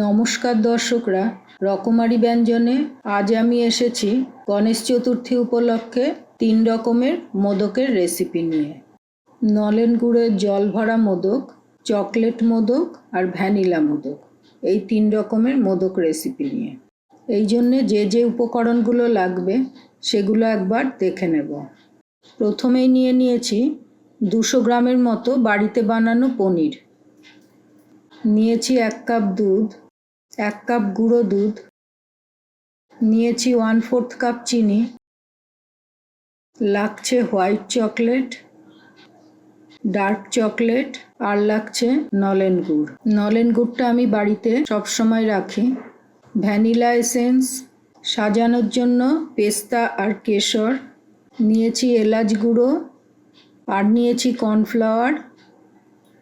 নমস্কার দর্শকরা, রকমারি ব্যঞ্জনে আজ আমি এসেছি গণেশ চতুর্থী উপলক্ষে তিন রকমের মোদকের রেসিপি নিয়ে। নলেন গুড়ের জল ভরা মোদক, চকলেট মোদক আর ভ্যানিলা মোদক, এই তিন রকমের মোদক রেসিপি নিয়ে। এই জন্যে যে যে উপকরণগুলো লাগবে, সেগুলো একবার দেখে নেব। প্রথমেই নিয়ে নিয়েছি দুশো গ্রামের মতো বাড়িতে বানানো পনির। নিয়েছি এক কাপ দুধ এক কাপ গুঁড়ো দুধ, নিয়েছি ওয়ান ফোর্থ কাপ চিনি, লাগছে হোয়াইট চকলেট ডার্ক চকলেট আর লাগছে নলেন গুড়। নলেন গুড়টা আমি বাড়িতে সবসময় রাখি। ভ্যানিলা এসেন্স, সাজানোর জন্য পেস্তা আর কেশর, নিয়েছি এলাচ গুঁড়ো, আর নিয়েছি কর্নফ্লাওয়ার,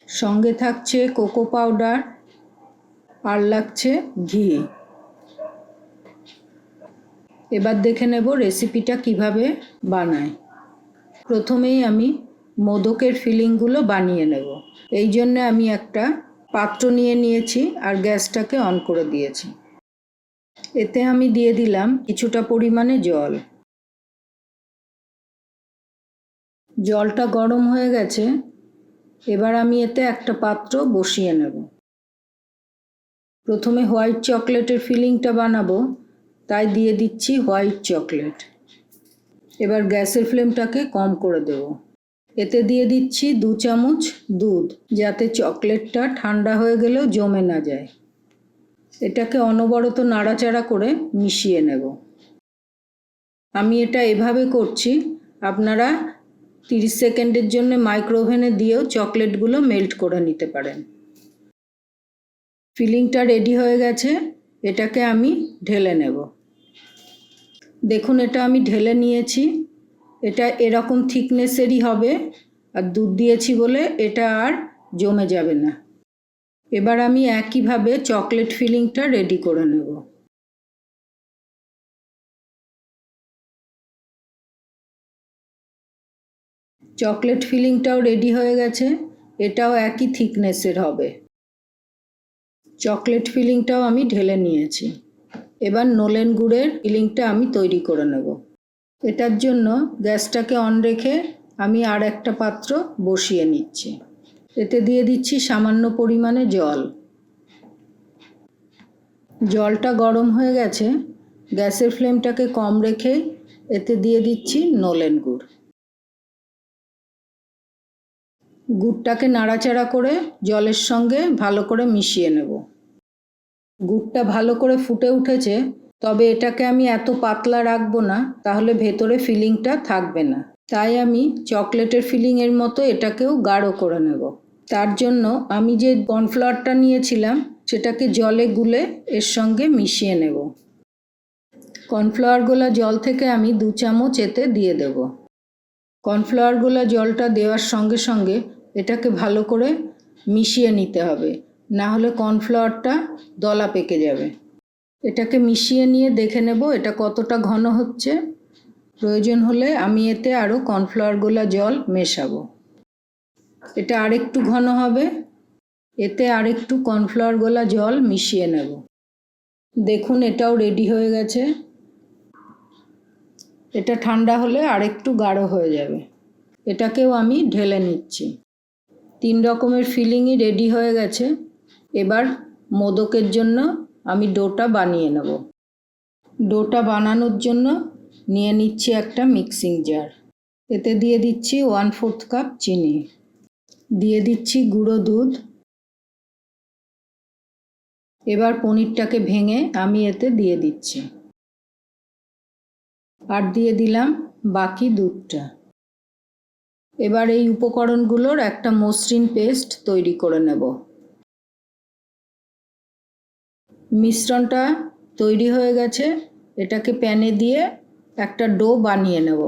সঙ্গে থাকছে কোকো পাউডার আর লাগছে ঘি। এবার দেখে নেব রেসিপিটা কীভাবে বানায়। প্রথমেই আমি মোদকের ফিলিংগুলো বানিয়ে নেব। এই জন্য আমি একটা পাত্র নিয়ে নিয়েছি আর গ্যাসটাকে অন করে দিয়েছি। এতে আমি দিয়ে দিলাম কিছুটা পরিমাণে জল। জলটা গরম হয়ে গেছে। এবার আমি এতে একটা পাত্র বসিয়ে নেব। প্রথমে হোয়াইট চকলেটের ফিলিংটা বানাবো, তাই দিয়ে দিচ্ছি হোয়াইট চকলেট। এবার গ্যাসের ফ্লেমটাকে কম করে দেব। এতে দিয়ে দিচ্ছি দু চামচ দুধ, যাতে চকলেটটা ঠান্ডা হয়ে গেলেও জমে না যায়। এটাকে অনবরত নাড়াচাড়া করে মিশিয়ে নেব। আমি এটা এভাবে করছি, আপনারা তিরিশ সেকেন্ডের জন্য মাইক্রোওভেনে দিয়েও চকলেটগুলো মেল্ট করে নিতে পারেন। ফিলিংটা রেডি হয়ে গেছে, এটাকে আমি ঢেলে নেব। দেখুন, এটা আমি ঢেলে নিয়েছি। এটা এরকম থিকনেসেরই হবে, আর দুধ দিয়েছি বলে এটা আর জমে যাবে না। এবার আমি একইভাবে চকলেট ফিলিংটা রেডি করে নেব। চকলেট ফিলিংটাও রেডি হয়ে গেছে, এটাও একই থিকনেসের হবে। চকলেট ফিলিংটাও আমি ঢেলে নিয়েছি। এবার নোলেন গুড়ের ফিলিংটা আমি তৈরি করে নেব। এটার জন্য গ্যাসটাকে অন রেখে আমি আর একটা পাত্র বসিয়ে নিচ্ছি। এতে দিয়ে দিচ্ছি সামান্য পরিমাণে জল। জলটা গরম হয়ে গেছে। গ্যাসের ফ্লেমটাকে কম রেখে এতে দিয়ে দিচ্ছি নোলেন গুড়। গুড়টাকে নাড়াচাড়া করে জলের সঙ্গে ভালো করে মিশিয়ে নেব। গুড়টা ভালো করে ফুটে উঠেছে, তবে এটাকে আমি এত পাতলা রাখব না, তাহলে ভেতরে ফিলিংটা থাকবে না। তাই আমি চকলেটের ফিলিংয়ের মতো এটাকেও গাঢ় করে নেব। তার জন্য আমি যে কর্নফ্লাওয়ারটা নিয়েছিলাম, সেটাকে জলে গুলে এর সঙ্গে মিশিয়ে নেব। কর্নফ্লাওয়ারগুলো জল থেকে আমি দু চামচ এতে দিয়ে দেব। কর্নফ্লাওয়ারগুলো জলটা দেওয়ার সঙ্গে সঙ্গে এটাকে ভালো করে মিশিয়ে নিতে হবে। না হলে কর্নফ্লাওয়ারটা দলা পেকে যাবে। এটাকে মিশিয়ে নিয়ে দেখে নেব এটা কতটা ঘন হচ্ছে। প্রয়োজন হলে আমি এতে আরও কর্নফ্লাওয়ারগুলো জল মেশাবো। এটা আরেকটু ঘন হবে। এতে আরেকটু কর্নফ্লাওয়ার গোলা জল মিশিয়ে নেব। দেখুন এটাও রেডি হয়ে গেছে। এটা ঠান্ডা হলে আরেকটু গাঢ় হয়ে যাবে। এটাকেও আমি ঢেলে নিচ্ছি। তিন রকমের ফিলিংই রেডি হয়ে গেছে। এবার মোদকের জন্য আমি ডোটা বানিয়ে নেব। ডোটা বানানোর জন্য নিয়ে নিচ্ছি একটা মিক্সিং জার এতে দিয়ে দিচ্ছি ওয়ান ফোর্থ কাপ চিনি। দিয়ে দিচ্ছি গুঁড়ো দুধ। এবার পনিরটাকে ভেঙে আমি এতে দিয়ে দিচ্ছি। আর দিয়ে দিলাম বাকি দুধটা। এবার এই উপকরণগুলোর একটা মসৃণ পেস্ট তৈরি করে নেব। মিশ্রণটা তৈরি হয়ে গেছে। এটাকে প্যানে দিয়ে একটা ডো বানিয়ে নেব।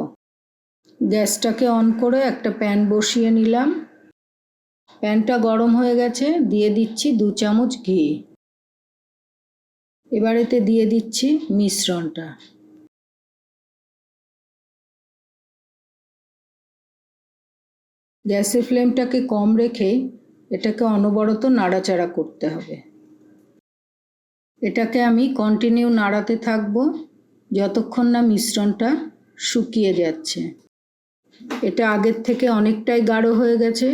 গ্যাসটাকে অন করে একটা প্যান বসিয়ে নিলাম। প্যানটা গরম হয়ে গেছে, দিয়ে দিচ্ছি দু চামচ ঘি। এবার এতে দিয়ে দিচ্ছি মিশ্রণটা। গ্যাসের ফ্লেমটাকে কম রেখে এটাকে অনবরত নাড়াচাড়া করতে হবে। এটাকে আমি কন্টিনিউ নাড়াতে থাকব যতক্ষণ না মিশ্রণটা শুকিয়ে যাচ্ছে। এটা আগের থেকে অনেকটাই গাঢ় হয়ে গেছে।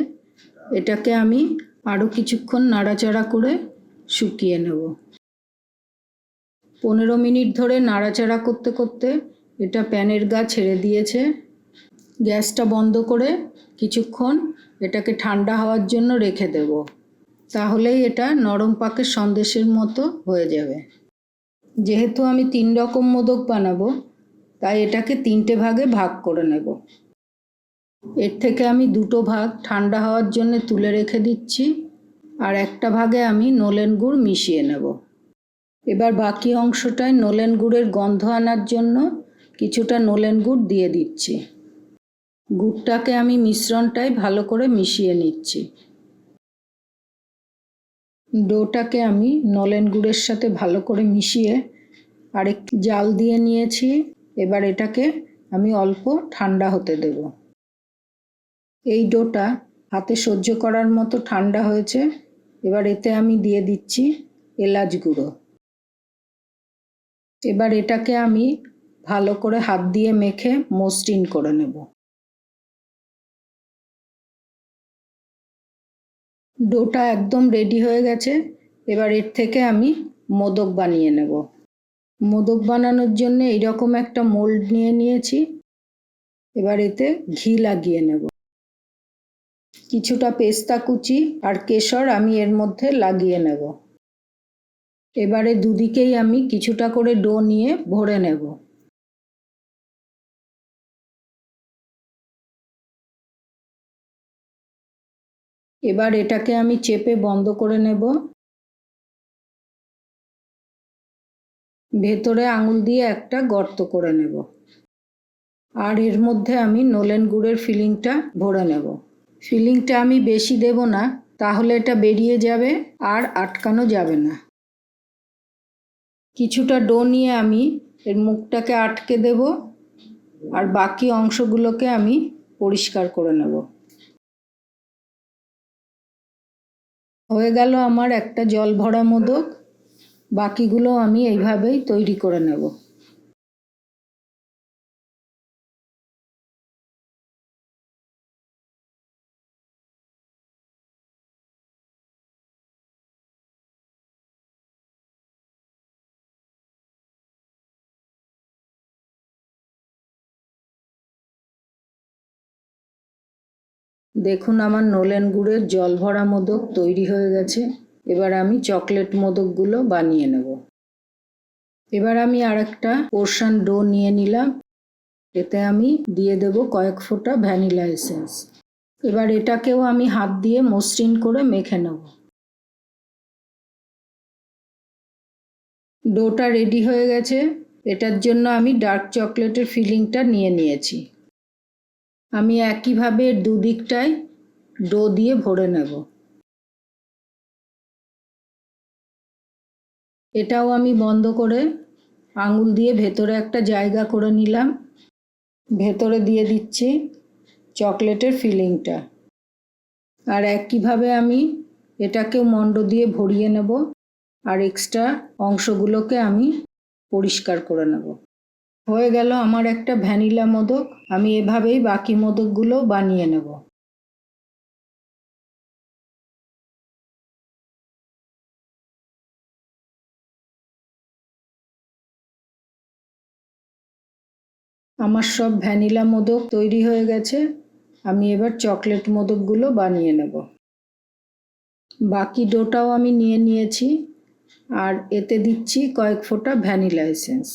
এটাকে আমি আরও কিছুক্ষণ নাড়াচাড়া করে শুকিয়ে নেব। পনেরো মিনিট ধরে নাড়াচাড়া করতে করতে এটা প্যানের গা ছেড়ে দিয়েছে। গ্যাসটা বন্ধ করে কিছুক্ষণ এটাকে ঠান্ডা হওয়ার জন্য রেখে দেব। তাহলেই এটা নরম পাকের সন্দেশের মতো হয়ে যাবে। যেহেতু আমি তিন রকম মোদক বানাবো, তাই এটাকে তিনটে ভাগে ভাগ করে নেব। এর থেকে আমি দুটো ভাগ ঠান্ডা হওয়ার জন্য তুলে রেখে দিচ্ছি, আর একটা ভাগে আমি নলেন গুড় মিশিয়ে নেব। এবার বাকি অংশটায় নলেন গুড়ের গন্ধ আনার জন্য কিছুটা নলেন গুড় দিয়ে দিচ্ছি। গুড়টাকে আমি মিশ্রণটাই ভালো করে মিশিয়ে নিচ্ছি। ডোটাকে আমি নলেন গুড়ের সাথে ভালো করে মিশিয়ে আরেক জাল দিয়ে নিয়েছি। এবার এটাকে আমি অল্প ঠান্ডা হতে দেব। এই ডোটা হাতে সহ্য করার মতো ঠান্ডা হয়েছে। এবার এতে আমি দিয়ে দিচ্ছি এলাচ গুঁড়ো। এবার এটাকে আমি ভালো করে হাত দিয়ে মেখে মসৃণ করে নেব। ডোটা একদম রেডি হয়ে গেছে। এবার এর থেকে আমি মোদক বানিয়ে নেব। মোদক বানানোর জন্য এইরকম একটা মোল্ড নিয়ে নিয়েছি। এবার এতে ঘি লাগিয়ে নেব। কিছুটা পেস্তা কুচি আর কেশর আমি এর মধ্যে লাগিয়ে নেব। এবারে দুদিকেই আমি কিছুটা করে ডো নিয়ে ভরে নেব। এবার এটাকে আমি চেপে বন্ধ করে নেব। ভেতরে আঙুল দিয়ে একটা গর্ত করে নেব। আর এর মধ্যে আমি নোলেন গুড়ের ফিলিংটা ভরে নেব। ফিলিংটা আমি বেশি দেব না, তাহলে এটা বেরিয়ে যাবে আর আটকানো যাবে না। কিছুটা ডো নিয়ে আমি এর মুখটাকে আটকে দেব আর বাকি অংশগুলোকে আমি পরিষ্কার করে নেব। হয়ে গেল আমার একটা জল ভরা মোদক। বাকিগুলো আমি এইভাবেই তৈরি করে নেব। দেখুন আমার নোলেন গুড়ের জল ভরা মোদক তৈরি হয়ে গেছে। এবার আমি চকলেট মোদকগুলো বানিয়ে নেব। এবার আমি আর একটা পোর্শন ডো নিয়ে নিলাম। এতে আমি দিয়ে দেব কয়েক ফোঁটা ভ্যানিলা এসেন্স। এবার এটাকেও আমি হাত দিয়ে মসৃণ করে মেখে নেব। ডোটা রেডি হয়ে গেছে। এটার জন্য আমি ডার্ক চকলেটের ফিলিংটা নিয়ে নিয়েছি। আমি একইভাবে দুদিকটায় ডো দিয়ে ভরে নেব। এটাও আমি বন্ধ করে আঙুল দিয়ে ভেতরে একটা জায়গা করে নিলাম। ভেতরে দিয়ে দিচ্ছি চকলেটের ফিলিংটা। আর একইভাবে আমি এটাকেও মন্ড দিয়ে ভরিয়ে নেব। আর এক্সট্রা অংশগুলোকে আমি পরিষ্কার করে নেব। হয়ে গেল আমার একটা ভ্যানিলা মোদক, আমি এভাবেই বাকি মোদকগুলো বানিয়ে নেব। আমার সব ভ্যানিলা মোদক তৈরি হয়ে গেছে, আমি এবার চকলেট মোদকগুলো বানিয়ে নেব। বাকি ডোটাও আমি নিয়ে নিয়েছি, আর এতে দিচ্ছি কয়েক ফোঁটা ভ্যানিলা এসেন্স।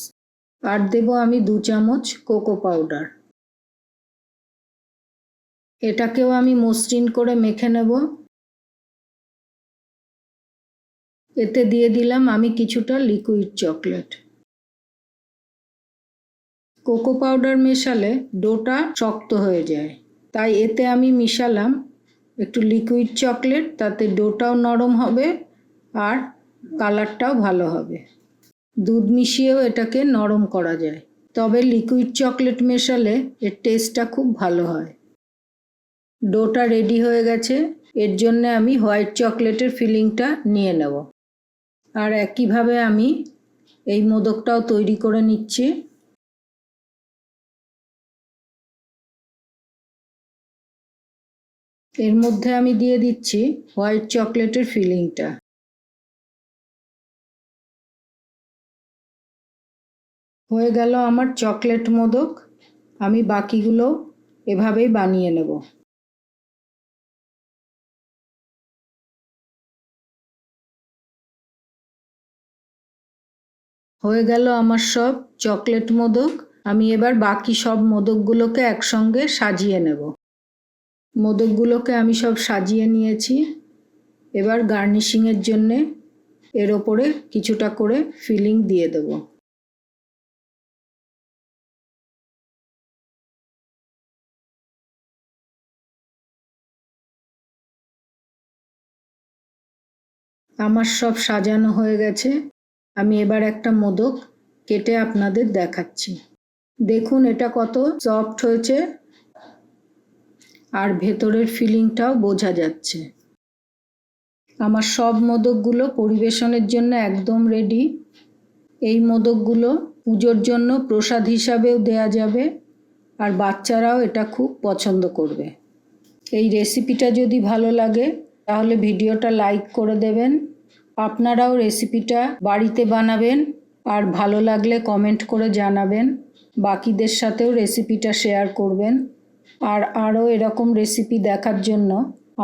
আর দেব আমি দু চামচ কোকো পাউডার। এটাকেও আমি মসৃণ করে মেখে নেব। এতে দিয়ে দিলাম আমি কিছুটা লিকুইড চকলেট। কোকো পাউডার মেশালে ডোটা শক্ত হয়ে যায়। তাই এতে আমি মিশালাম একটু লিকুইড চকলেট, তাতে ডোটাও নরম হবে আর কালারটাও ভালো হবে। দুধ মিশিয়েও এটাকে নরম করা যায়। তবে লিকুইড চকলেট মেশালে এর টেস্টটা খুব ভালো হয়। ডোটা রেডি হয়ে গেছে। এর জন্য আমি হোয়াইট চকলেটের ফিলিংটা নিয়ে নেব। আর একইভাবে আমি এই মোদকটাও তৈরি করে নিচ্ছি। এর মধ্যে আমি দিয়ে দিচ্ছি হোয়াইট চকলেটের ফিলিংটা হয়ে গেল আমার চকলেট মোদক। আমি বাকিগুলো এভাবেই বানিয়ে নেব। হয়ে গেল আমার সব চকলেট মোদক। আমি এবার বাকি সব মোদকগুলোকে একসঙ্গে সাজিয়ে নেব। মোদকগুলোকে আমি সব সাজিয়ে নিয়েছি। এবার গার্নিশিংয়ের জন্যে এর ওপরে কিছুটা করে ফিলিং দিয়ে দেব। আমার সব সাজানো হয়ে গেছে। আমি এবার একটা মোদক কেটে আপনাদের দেখাচ্ছি। দেখুন এটা কত সফট হয়েছে। আর ভেতরের ফিলিংটাও বোঝা যাচ্ছে। আমার সব মোদকগুলো পরিবেশনের জন্য একদম রেডি এই মোদকগুলো পুজোর জন্য প্রসাদ হিসাবেও দেয়া যাবে। আর বাচ্চারাও এটা খুব পছন্দ করবে। এই রেসিপিটা যদি ভালো লাগে তাহলে ভিডিওটা লাইক করে দেবেন, আপনারাও রেসিপিটা বাড়িতে বানাবেন আর ভালো লাগলে কমেন্ট করে জানাবেন, বাকিদের সাথেও রেসিপিটা শেয়ার করবেন। আর আরও এরকম রেসিপি দেখার জন্য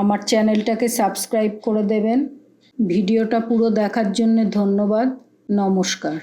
আমার চ্যানেলটাকে সাবস্ক্রাইব করে দেবেন। ভিডিওটা পুরো দেখার জন্য ধন্যবাদ, নমস্কার।